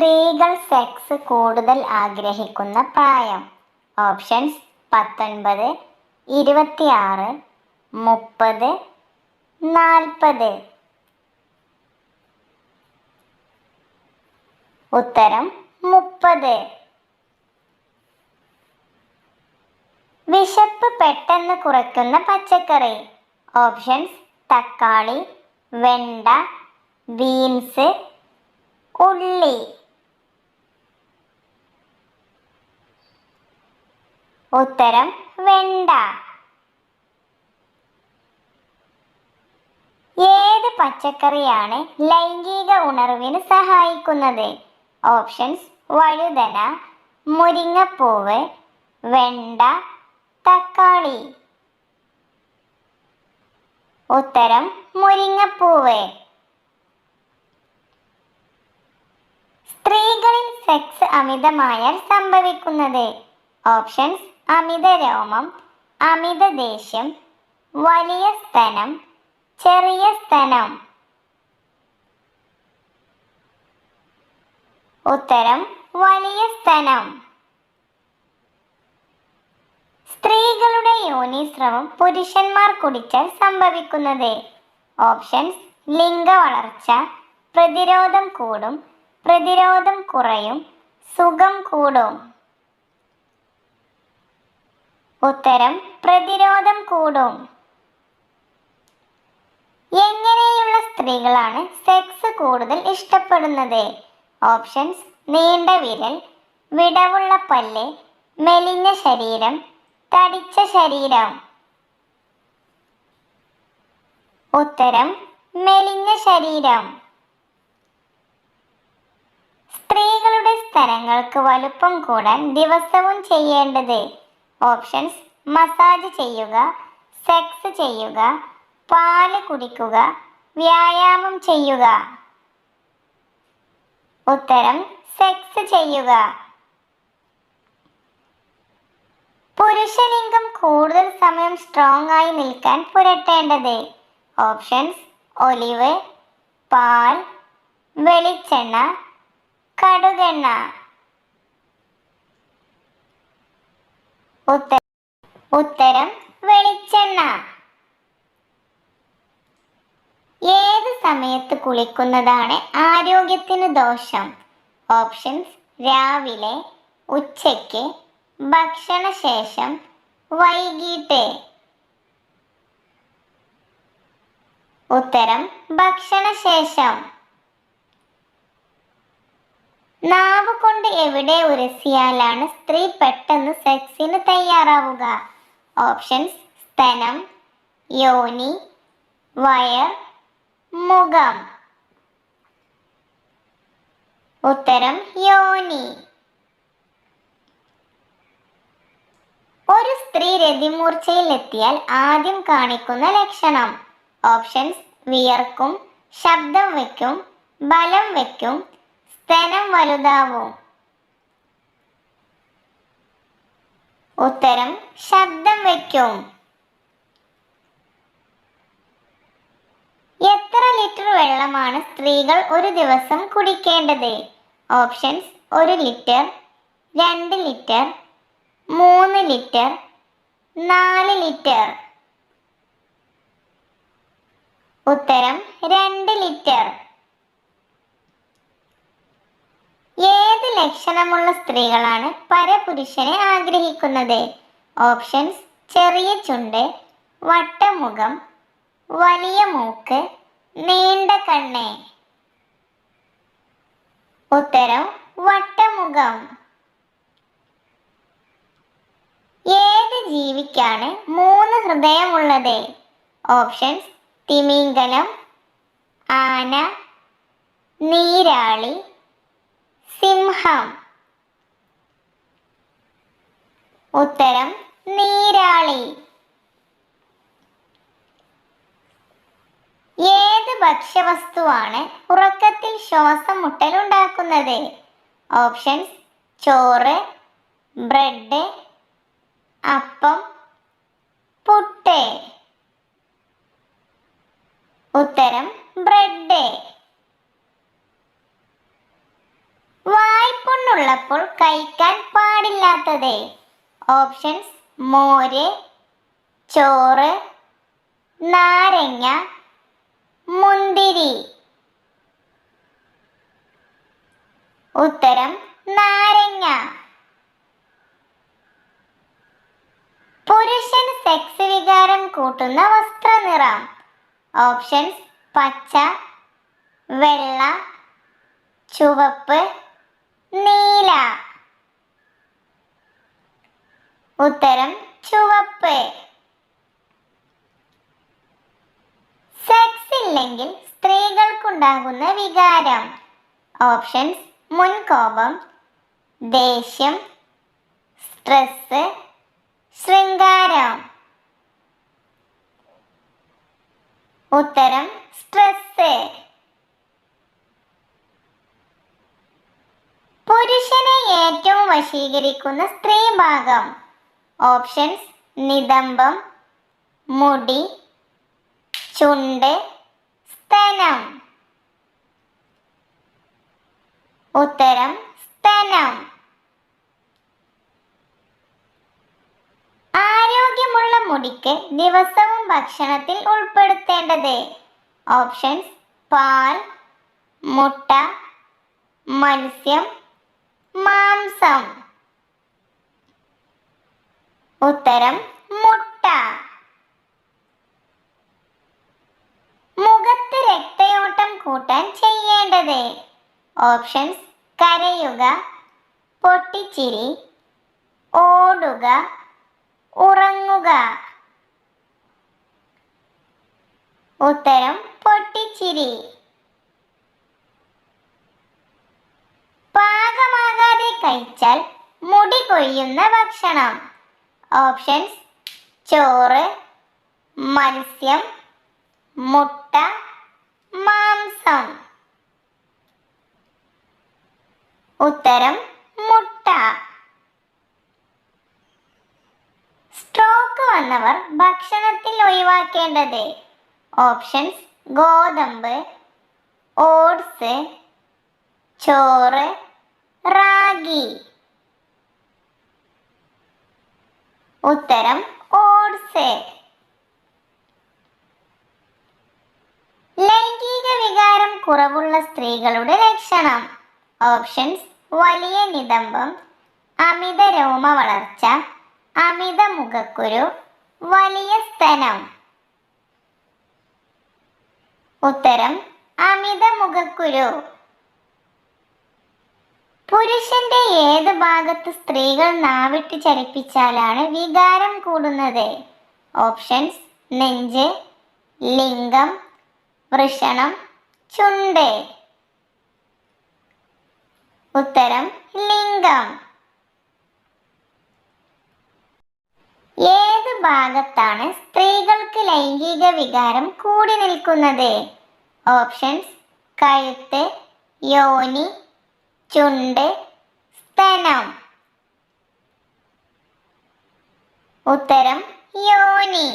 സ്ത്രീകൾ സെക്സ് കൂടുതൽ ആഗ്രഹിക്കുന്ന പ്രായം. ഓപ്ഷൻസ് പത്തൊൻപത് ഇരുപത്തിയാറ് മുപ്പത് നാൽപ്പത്. ഉത്തരം മുപ്പത്. വിശപ്പ് പെട്ടെന്ന് കുറയ്ക്കുന്ന പച്ചക്കറി. ഓപ്ഷൻസ് തക്കാളി വെണ്ട ബീൻസ് ഉള്ളി. ഉത്തരം വെണ്ട. ഏത് പച്ചക്കറിയാണ് ലൈംഗിക ഉണർവിന് സഹായിക്കുന്നത്? ഓപ്ഷൻസ് വഴുതന മുരിങ്ങപ്പൂവ് വെണ്ട തക്കാളി. ഉത്തരം മുരിങ്ങപ്പൂവ്. സ്ത്രീകളിൽ സെക്സ് അമിതമായാൽ സംഭവിക്കുന്നത്? ഓപ്ഷൻസ് അമിത രോമം അമിത ദേഷ്യം വലിയ സ്തനം ചെറിയ സ്തനം. ഉത്തരം വലിയ സ്തനം. സ്ത്രീകളുടെ യോനിസ്രവം പുരുഷന്മാർ കുടിച്ചാൽ സംഭവിക്കുന്നത്. ഓപ്ഷൻസ് ലിംഗ വളർച്ച പ്രതിരോധം കൂടും പ്രതിരോധം കുറയും സുഖം കൂടും. ഉത്തരം പ്രതിരോധം കൂടും. എങ്ങനെയുള്ള സ്ത്രീകളാണ് സെക്സ് കൂടുതൽ ഇഷ്ടപ്പെടുന്നത്? ഓപ്ഷൻസ് നീണ്ട വിരൽ വിടവുള്ള പല്ല് മെലിഞ്ഞ ശരീരം തടിച്ച ശരീരം. ഉത്തരം മെലിഞ്ഞ ശരീരം. സ്ത്രീകളുടെ സ്ഥലങ്ങൾക്ക് വലുപ്പം കൂടാൻ ദിവസവും ചെയ്യേണ്ടത് ഓപ്ഷൻസ് മസാജ് ചെയ്യുക സെക്സ് ചെയ്യുക പാൽ കുടിക്കുക വ്യായാമം ചെയ്യുക. ഉത്തരം സെക്സ് ചെയ്യുക. പുരുഷലിംഗം കൂടുതൽ സമയം സ്ട്രോങ് ആയി നിൽക്കാൻ പുരട്ടേണ്ടത്. ഓപ്ഷൻസ് ഒലിവ് പാൽ വെളിച്ചെണ്ണ കടുകെണ്ണ. ഉത്തരം വെളിച്ചെണ്ണ. ഏത് സമയത്ത് കുളിക്കുന്നതാണ് ആരോഗ്യത്തിന് ദോഷം? ഓപ്ഷൻസ് രാവിലെ ഉച്ചയ്ക്ക് ഭക്ഷണശേഷം വൈകിട്ട്. ഉത്തരം ഭക്ഷണശേഷം. നാവ് കൊണ്ട് എവിടെ ഉരസിയാലാണ് സ്ത്രീ പെട്ടെന്ന് സെക്സിന് തയ്യാറാവുക? ഓപ്ഷൻസ് സ്തനം യോനി വയർ മുഖം. ഉത്തരം യോനി. ഒരു സ്ത്രീ രതിമൂർച്ചയിൽ എത്തിയാൽ ആദ്യം കാണിക്കുന്ന ലക്ഷണം. ഓപ്ഷൻസ് വിയർക്കും ശബ്ദം വയ്ക്കും ബലം വയ്ക്കും സ്തനം വലുതാവും. ഉത്തരം ശബ്ദം വയ്ക്കും. എത്ര ലിറ്റർ വെള്ളമാണ് സ്ത്രീകൾ ഒരു ദിവസം കുടിക്കേണ്ടത്? ഓപ്ഷൻസ് ഒരു ലിറ്റർ രണ്ട് ലിറ്റർ മൂന്ന് ലിറ്റർ നാല് ലിറ്റർ. ഉത്തരം രണ്ട് ലിറ്റർ. ഏത് ലക്ഷണമുള്ള സ്ത്രീകളാണ് പരപുരുഷനെ ആഗ്രഹിക്കുന്നത്? ഓപ്ഷൻസ് ചെറിയ ചുണ്ട് വട്ടമുഖം വലിയ മൂക്ക് നീണ്ട കണ്ണ്. ഉത്തരം വട്ടമുഖം. ഏത് ജീവിക്കാണ് മൂന്ന് ഹൃദയമുള്ളത്? ഓപ്ഷൻസ് തിമിംഗലം ആന നീരാളി സിംഹം. ഉത്തരം നീരാളി. ഏത് ഭക്ഷ്യവസ്തുവാണ് ഉറക്കത്തിൽ ശ്വാസം മുട്ടലുണ്ടാക്കുന്നത് ഓപ്ഷൻസ് ചോറ് ബ്രെഡ് അപ്പം പുട്ട്. ഉത്തരം ബ്രെഡ്. വിശപ്പുള്ളപ്പോൾ കഴിക്കാൻ പാടില്ലാത്തത്. ഓപ്ഷൻസ് മോര് ചോറ് നാരങ്ങ മുന്തിരി. ഉത്തരം നാരങ്ങ. പുരുഷൻ സെക്സ് വികാരം കൂട്ടുന്ന വസ്ത്രനിറം. ഓപ്ഷൻസ് പച്ച വെള്ള ചുവപ്പ് നീല ഉത്തരം ചുവപ്പ്. സെക്സ് ഇല്ലെങ്കിൽ സ്ത്രീകൾക്കുണ്ടാകുന്ന വികാരം. ഓപ്ഷൻസ് മുൻകോപം ദേഷ്യം സ്ട്രെസ് ശൃംഗാരം. ഉത്തരം സ്ട്രെസ് പുരുഷനെ ഏറ്റവും വശീകരിക്കുന്ന സ്ത്രീഭാഗം ഓപ്ഷൻസ് നിതംബം മുടി ചുണ്ട് സ്തനം. ഉത്തരം സ്തനം. ആരോഗ്യമുള്ള മുടിക്ക് ദിവസവും ഭക്ഷണത്തിൽ ഉൾപ്പെടുത്തേണ്ടത്. ഓപ്ഷൻസ് പാൽ മുട്ട മത്സ്യം മാംസം. ഉത്തരം മുട്ട. മുഖത്ത് രക്തയോട്ടം കൂട്ടാൻ ചെയ്യേണ്ടത്. ഓപ്ഷൻസ് കരയുക പൊട്ടിച്ചിരി ഓടുക ഉറങ്ങുക. ഉത്തരം പൊട്ടിച്ചിരി. പാകമാകാതെ കഴിച്ചാൽ മുടി കൊയ്യുന്ന ഭക്ഷണം. ഓപ്ഷൻസ് ചോറ് മത്സ്യം മുട്ട മാംസം. ഉത്തരം മുട്ട. സ്ട്രോക്ക് വന്നവർ ഭക്ഷണത്തിൽ ഒഴിവാക്കേണ്ടത്. ഓപ്ഷൻസ് ഗോതമ്പ് ഓട്സ് ചോറ് റാഗി. ഉത്തരം ഓട്സ് ലൈംഗിക വികാരം കുറവുള്ള സ്ത്രീകളുടെ ലക്ഷണം. ഓപ്ഷൻസ് വലിയ നിതംബം അമിത രോമ വളർച്ച അമിത മുഖക്കുരു വലിയ സ്തനം. ഉത്തരം അമിത മുഖക്കുരു. പുരുഷന്റെ ഏത് ഭാഗത്ത് സ്ത്രീകൾ നാവിട്ട് ചലിപ്പിച്ചാലാണ് വികാരം കൂടുന്നത്? ഓപ്ഷൻസ് നെഞ്ച് ലിംഗം വൃഷണം ചുണ്ട്. ഉത്തരം ലിംഗം. ഏത് ഭാഗത്താണ് സ്ത്രീകൾക്ക് ലൈംഗിക വികാരം കൂടി നിൽക്കുന്നത്? ഓപ്ഷൻസ് കഴുത്ത് യോനി ചുണ്ട് സ്തനം. ഉത്തരം യോനി.